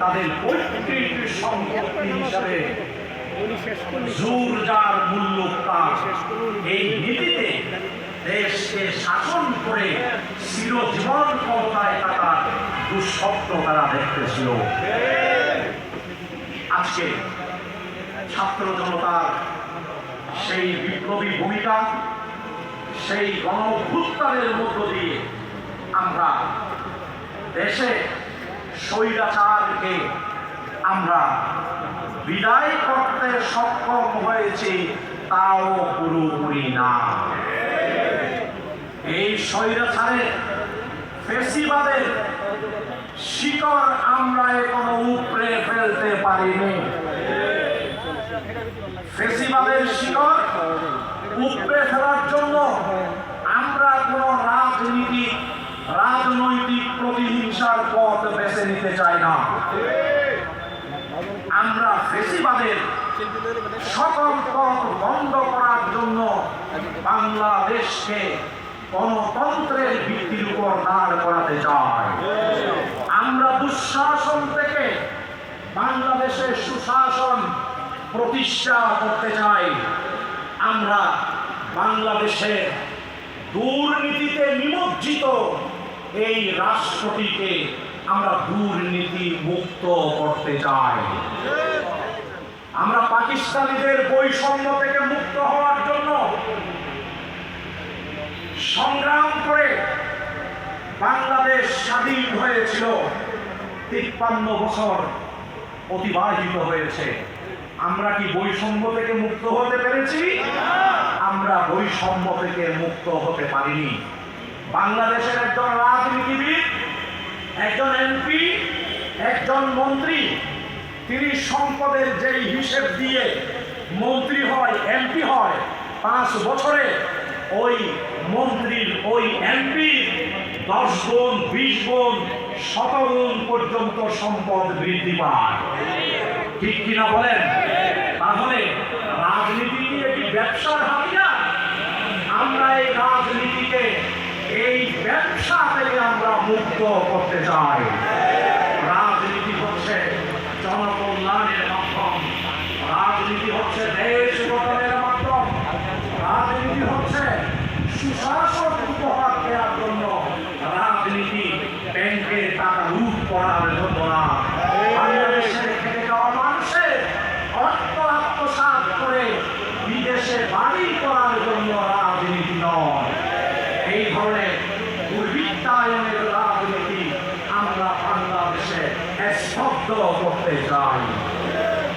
তাদের পৈতৃক সম্পত্তি হিসাবে মূল্য এই নীতিতে দেশকে শাসন করে চিরজীবন ক্ষমতায় থাকার দুঃস্বপ্ন তারা দেখতেছিল। আজকে ছাত্র জনতার সেই বিপ্লবী ভূমিকা, সেই গণ অভ্যুত্থানের মধ্য দিয়ে আমরা দেশে স্বৈরাচারকে আমরা বিদায় করতে সক্ষম হয়েছি, তাও পুরোপুরি না। এই স্বৈরাচারের ফেসিবাদের শিকড় আমরা এখনও উপড়ে ফেলতে পারিনি। ফেসিবাদের শিকড় উপড়ে ফেলার জন্য আমরা কোন রাজনীতি রাজনৈতিক প্রতিহিংসার পথ বেছে নিতে চাই না আমরা ফেসিবাদের সকল পথ বন্ধ করার জন্য বাংলাদেশকে গণতন্ত্রের ভিত্তির উপর দাঁড় করাতে চাই। আমরা দুঃশাসন থেকে বাংলাদেশের সুশাসন প্রতিষ্ঠা করতে চাই। আমরা বাংলাদেশে দুর্নীতিতে নিমজ্জিত এই রাষ্ট্রটিকে আমরা দুর্নীতি মুক্ত করতে চাই। আমরা পাকিস্তানিদের বৈষম্য থেকে মুক্ত হওয়ার জন্য সংগ্রাম করে বাংলাদেশ স্বাধীন হয়েছিল। তিপ্পান্ন বছর অতিবাহিত হয়েছে। আমরা কি বৈষম্য থেকে মুক্ত হতে পেরেছি? আমরা বৈষম্য থেকে মুক্ত হতে পারিনি। বাংলাদেশের একজন রাজনীতিবিদ, একজন এমপি, একজন মন্ত্রী তিনি সম্পদের যেই হিসেব দিয়ে মন্ত্রী হয়, এমপি হয়, পাঁচ বছরে ওই মন্ত্রীর, ওই এমপি দশ গুণ, বিশ গুণ শত গুণ পর্যন্ত সম্পদ বৃদ্ধি পায়। ঠিক কিনা বলেন? তাহলে রাজনীতি একটি ব্যবসার হাতিয়ার? আমরা এই রাজনীতিকে এই ব্যবসা থেকে আমরা মুক্ত করতে চাই রাজনীতি হচ্ছে জনকল্যাণের মাধ্যম রাজনীতি হচ্ছে দেশ গঠনের মাধ্যম রাজনীতি হচ্ছে সুশাসন উপহার দেওয়ার জন্য রাজনীতি ব্যাংকের টাকা লুট করার জন্য না বাংলাদেশের খেটে যাওয়া মানুষের অর্থ আত্মসাৎ করে বিদেশে বাড়ি করার জন্য রাজনীতি নয়। এই ধরনের দুর্বৃত্তায়নের রাজনীতি আমরা বাংলাদেশে স্তব্ধ করতে চাই।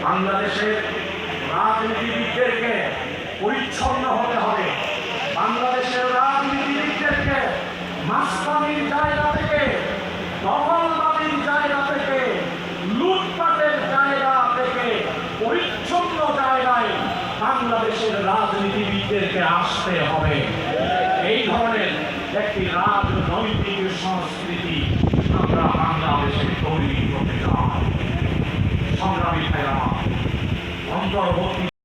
বাংলাদেশের রাজনীতিবিদদেরকে পরিচ্ছন্ন হতে হবে। বাংলাদেশের রাজনীতিবিদদেরকে মাস্তানির জায়গা থেকে দখলবাদীর জায়গা থেকে লুটপাটের জায়গা থেকে পরিচ্ছন্ন জায়গায় বাংলাদেশের রাজনীতিবিদদেরকে আসতে হবে। এই ধরনের একটি রাজনৈতিক সংস্কৃতি